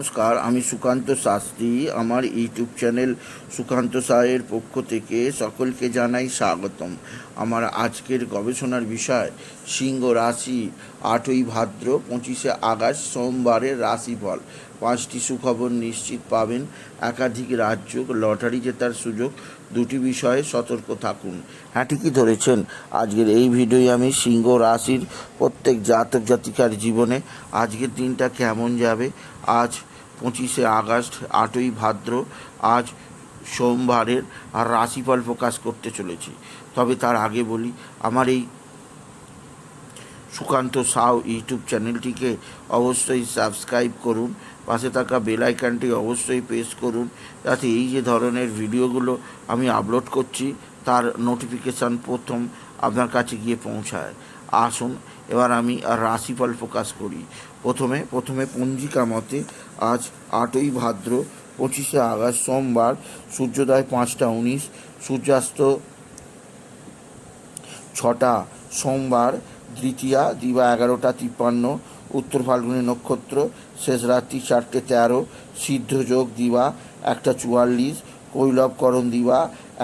নমস্কার, আমি সুকান্ত শাস্ত্রী। আমার ইউটিউব চ্যানেল সুকান্ত সাহের পক্ষ থেকে সকলকে জানাই স্বাগতম। আমার আজকের গবেষণার বিষয়, সিংহ রাশি আটই ভাদ্র পঁচিশে আগস্ট, সোমবারের রাশিফল। পাঁচটি সুখবর নিশ্চিত পাবেন। একাধিক রাজ্য লটারি জেতার সুযোগ, দুটি বিষয়ে সতর্ক থাকুন। হ্যাঁ ঠিকই ধরেছেন। আজকের এই ভিডিওয় আমি সিংহ রাশির প্রত্যেক জাতক জাতিকার জীবনে আজকের দিনটা কেমন যাবে? আজ পঁচিশে আগস্ট, আটই ভাদ্র, আজ সোমবারের আর রাশিফল প্রকাশ করতে চলেছি। তবে তার আগে বলি, আমার এই সুকান্ত সাউ ইউটিউব চ্যানেলটিকে অবশ্যই সাবস্ক্রাইব করুন, পাশে থাকা বেল আইকনটি অবশ্যই প্রেস করুন, যাতে এই যে ধরনের ভিডিওগুলো আমি আপলোড করছি, তার নোটিফিকেশান প্রথম আপনার কাছে গিয়ে পৌঁছায়। আসুন, এবার আমি রাশিফল প্রকাশ করি। প্রথমে প্রথমে পঞ্জিকা মতে আজ আটই ভাদ্র, পঁচিশে আগস্ট সোমবার, সূর্যোদয় পাঁচটা উনিশ, সূর্যাস্ত ছটা সোমবার দ্বিতীয়া, দিবা এগারোটা, তিপ্পান্ন, উত্তর ফাল্গুনী নক্ষত্র, শেষ রাত্রি চারটে তেরো সিদ্ধযোগ দিবা, একটা চুয়াল্লিশ কৈলবকরণ দিবা,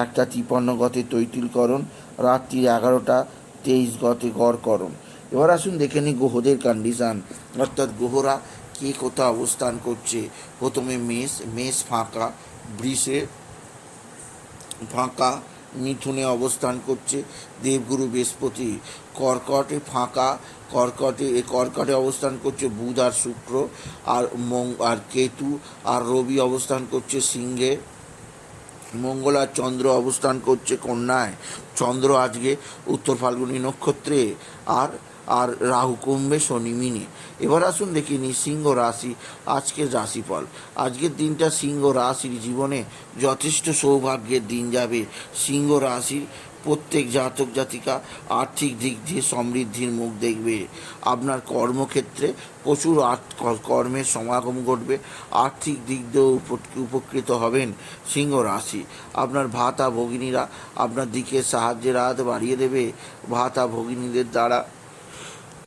একটা তিপ্পান্ন গতে তৈতিলকরণ, রাত্রি এগারোটা, তেইশ গতে গড়করণ। এবার আসুন দেখে নিই গ্রহদের কন্ডিশান অর্থাৎ গ্রহরা কে কোথাও অবস্থান করছে? প্রথমে মেষ মেষ ফাঁকা, বৃষে ফাঁকা মিথুনে অবস্থান করছে। দেবগুরু বৃহস্পতি, কর্কটে ফাঁকা, কর্কটে কর্কটে অবস্থান করছে বুধ আর শুক্র, আর মং আর কেতু, আর রবি অবস্থান করছে সিংহে। মঙ্গল আর চন্দ্র অবস্থান করছে কন্যায়। চন্দ্র আজকে উত্তর ফাল্গুনী নক্ষত্রে, আর আর রাহু কুম্ভে শনি মিনে। এবার আসুন দেখি নি সিংহ রাশি, আজকের রাশিফল। আজকের দিনটা সিংহ রাশির জীবনে যথেষ্ট সৌভাগ্যের দিন যাবে। সিংহ রাশির প্রত্যেক জাতক জাতিকা আর্থিক দিক দিয়ে সমৃদ্ধির মুখ দেখবে। আপনার কর্মক্ষেত্রে প্রচুর কর্মের সমাগম ঘটবে। আর্থিক দিক দিয়েও উপ- উপকৃত হবেন সিংহ রাশি। আপনার ভাতা ভগিনীরা আপনার দিকে সাহায্যের হাত বাড়িয়ে দেবে। ভাতা ভগিনীদের দ্বারা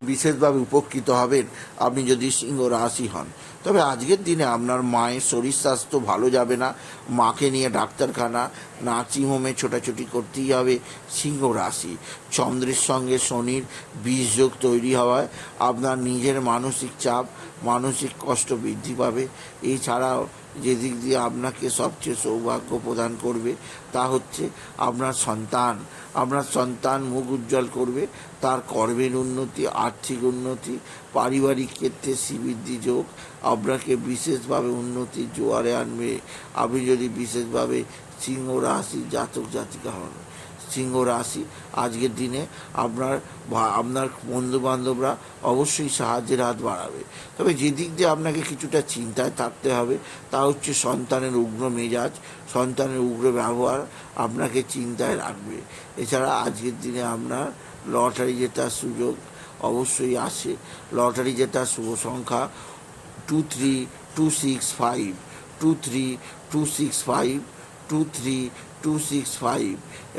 বিশেষভাবে উপকৃত হবেন আপনি যদি সিংহ রাশি হন। তবে আজকের দিনে আপনার মায়ের শরীর স্বাস্থ্য ভালো যাবে না। মাকে নিয়ে ডাক্তারখানা, নার্সিংহোমে ছোটাছুটি করতেই হবে সিংহ রাশি। চন্দ্রের সঙ্গে শনির বীজযোগ তৈরি হওয়ায় আপনার নিজের মানসিক চাপ, মানসিক কষ্ট বৃদ্ধি পাবে। এছাড়াও যে দিক দিয়ে আপনাকে সবচেয়ে সৌভাগ্য প্রদান করবে, তা হচ্ছে আপনার সন্তান। আপনার সন্তান মুখ উজ্জ্বল করবে, তার কর্মের উন্নতি, আর্থিক উন্নতি, পারিবারিক ক্ষেত্রে শ্রীবৃদ্ধি যোগ, আপনাকে বিশেষভাবে উন্নতির জোয়ারে আনবে। আপনি যদি বিশেষভাবে সিংহ রাশি জাতক জাতিকা হন। সিংহ রাশি। আজকের দিনে আপনার আপনার বন্ধু বান্ধবরা অবশ্যই সাহায্যের হাত বাড়াবে। তবে যে দিক দিয়ে আপনাকে কিছুটা চিন্তায় থাকতে হবে, তা হচ্ছে সন্তানের উগ্র মেজাজ, সন্তানের উগ্র ব্যবহার আপনাকে চিন্তায় রাখবে। এছাড়া আজকের দিনে আপনার লটারি জেতার সুযোগ অবশ্যই আসে। লটারি জেতার শুভ সংখ্যা two three two six five two three two six five two three two six five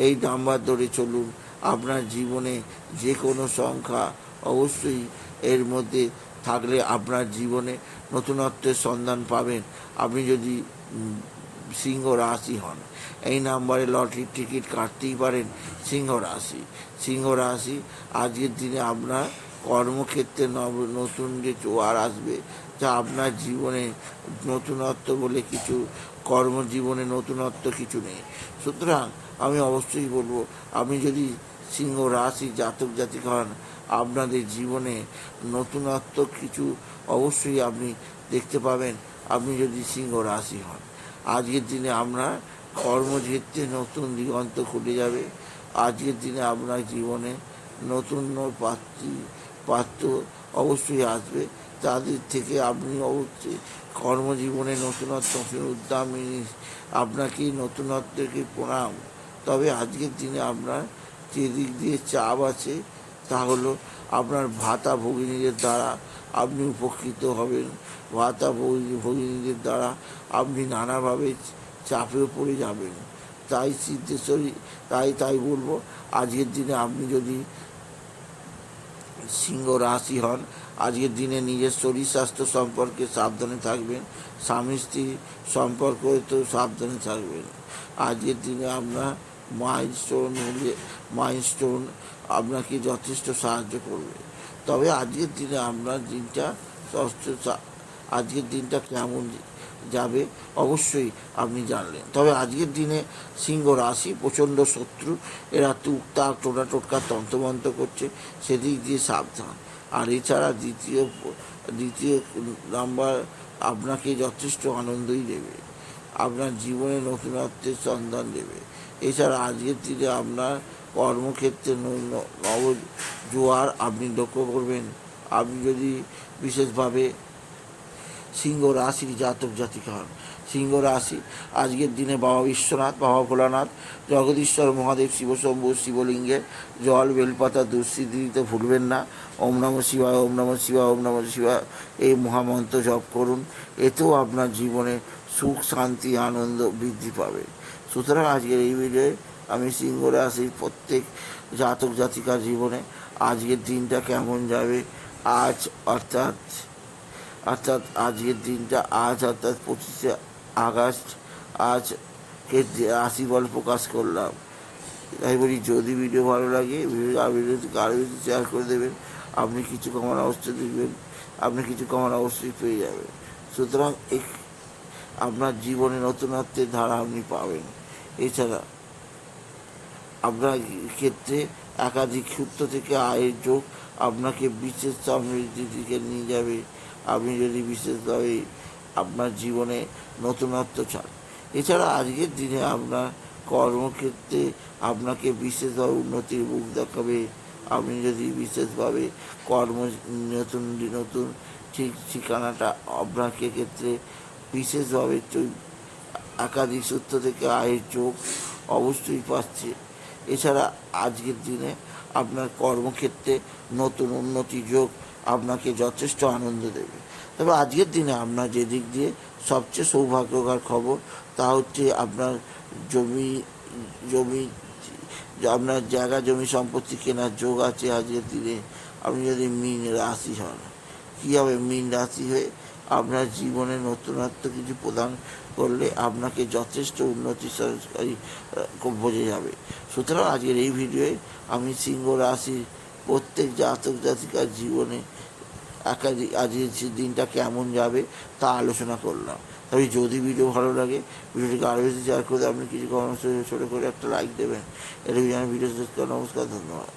এই নাম্বার ধরে চলুন। আপনার জীবনে যে কোনো সংখ্যা অবশ্যই এর মধ্যে থাকলে আপনার জীবনে নতুনত্বের সন্ধান পাবেন। আপনি যদি সিংহ রাশি হন, এই নাম্বারে লটারির টিকিট কাটতেই পারেন সিংহ রাশি। সিংহ রাশি, আজকের দিনে আপনার কর্মক্ষেত্রে নতুন যে জোয়ার আসবে যা আপনার জীবনে নতুনত্ব বলে কিছু, কর্মজীবনে নতুনত্ব কিছু নেই। সুতরাং আমি অবশ্যই বলব, আপনি যদি সিংহ রাশি জাতক জাতিক হন, আপনাদের জীবনে নতুনত্ব কিছু অবশ্যই আপনি দেখতে পাবেন, আপনি যদি সিংহ রাশি হন। আজকের দিনে আপনার কর্মক্ষেত্রে নতুন দিগন্ত খুলে যাবে। আজকের দিনে আপনার জীবনে নতুন পাত্রী, পাত্র অবশ্যই আসবে। তাদের থেকে আপনি অবশ্যই কর্মজীবনে নতুনত্ব, উদ্যমী আপনাকে নতুনত্বকে প্রণাম। তবে আজকের দিনে আপনার যে দিক দিয়ে চাপ আছে, তা হলো আপনার ভাতা ভগিনীদের দ্বারা আপনি উপকৃত হবেন। ভাতা ভগিনী, ভগিনীদের দ্বারা আপনি নানাভাবে চাপেও পড়ে যাবেন। তাই সিদ্ধেশ্বরী, তাই তাই বলব, আজকের দিনে আপনি যদি সিংহ রাশি হন। আজকের দিনে নিজের শরীর স্বাস্থ্য সম্পর্কে সাবধানে থাকবেন। স্বামী স্ত্রী তো সাবধানে থাকবেন। আজকের দিনে আপনার মাইন্ড স্টোন হলে মাইন্ড স্টোন আপনাকে যথেষ্ট সাহায্য করবে। তবে আজকের দিনে আপনার দিনটা আজকের দিনটা কেমন? যাবে, অবশ্যই আপনি জানলেন। তবে আজকের দিনে সিংহ রাশি, প্রচণ্ড শত্রু, এরা টুকটা টোটা টোটকা তন্ত্রমন্ত্র করছে, সেদিক দিয়ে সাবধান। আর এছাড়া দ্বিতীয় দ্বিতীয় নাম্বার আপনাকে যথেষ্ট আনন্দই দেবে। আপনার জীবনে নতুনত্বের সন্ধান দেবে। এছাড়া আজকের দিনে আপনার কর্মক্ষেত্রে নব জোয়ার আপনি লক্ষ্য করবেন। আপনি যদি বিশেষভাবে সিংহ রাশির জাতক জাতিকা হন। সিংহ রাশি, আজকের দিনে বাবা বিশ্বনাথ, বাবা ভোলানাথ, জগদীশ্বর, মহাদেব শিবশম্ভু শিবলিঙ্গে, জল, বেলপাতা দুঃস্থিতি দিতে ভুলবেন না। ওম নম শিবায়, ওম নম শিবায়, ওম নম শিবায়। এই মহামন্ত্র জপ করুন, এতেও আপনার জীবনে সুখ, শান্তি, আনন্দ বৃদ্ধি পাবে। সুতরাং আজকের এই ভিডিওয়ে আমি সিংহ রাশির প্রত্যেক জাতক জাতিকার জীবনে আজকের দিনটা কেমন যাবে, আজ অর্থাৎ অর্থাৎ আজকের দিনটা আজ অর্থাৎ পঁচিশে আগস্ট, আজ রাশিফল প্রকাশ করলাম। তাই বলি, যদি ভিডিও ভালো লাগে আর ভিডিওটিকে আরও বেশি শেয়ার করে দেবেন। আপনি কিছু কমান অবশ্যই দেখবেন, আপনি কিছু কমান অবশ্যই পেয়ে যাবেন। সুতরাং এই আপনার জীবনে নতুনত্বের ধারা আপনি পাবেন। এছাড়া আপনার ক্ষেত্রে একাধিক সূত্র থেকে আয়ের যোগ আপনাকে বিশেষ সমৃদ্ধির দিকে নিয়ে যাবে। আপনি যদি বিশেষভাবে আপনার জীবনে নতুনত্ব চান। এছাড়া আজকের দিনে আপনার কর্মক্ষেত্রে আপনাকে বিশেষভাবে উন্নতির মুখ দেখাবে। আপনি যদি বিশেষভাবে কর্ম, নতুন নতুন ঠিক ঠিকানাটা আপনাকে ক্ষেত্রে বিশেষভাবে একাধিক সূত্র থেকে আয়ের যোগ অবশ্যই পাচ্ছে। এছাড়া আজকের দিনে আপনার কর্মক্ষেত্রে নতুন উন্নতি যোগ আপনাকে যথেষ্ট আনন্দ দেবে। তবে আজকের দিনে আপনার যে দিক দিয়ে সবচেয়ে সৌভাগ্যকর খবর, তা হচ্ছে আপনার জমি জমি, আপনার জায়গা, জমি সম্পত্তি কেনার যোগ আছে আজকের দিনে। আপনি যদি মিন রাশি হন, কী হবে? মিন রাশি হয়ে আপনার জীবনে নতুনত্ব কিছু প্রদান করলে আপনাকে যথেষ্ট উন্নতি সংস্কারী বোঝা যাবে। সুতরাং আজকের এই ভিডিওয়ে আমি সিংহ রাশির প্রত্যেক জাতক জাতিকার জীবনে একাধিক আজকের দিনটা কেমন যাবে তা আলোচনা করলাম। তবে যদি ভিডিও ভালো লাগে, ভিডিওটিকে আরও বেশি শেয়ার করে আপনি কিছু কমেন্টস ছোটো করে একটা লাইক দেবেন। এটা ভিডিও শেষ করে নমস্কার, ধন্যবাদ।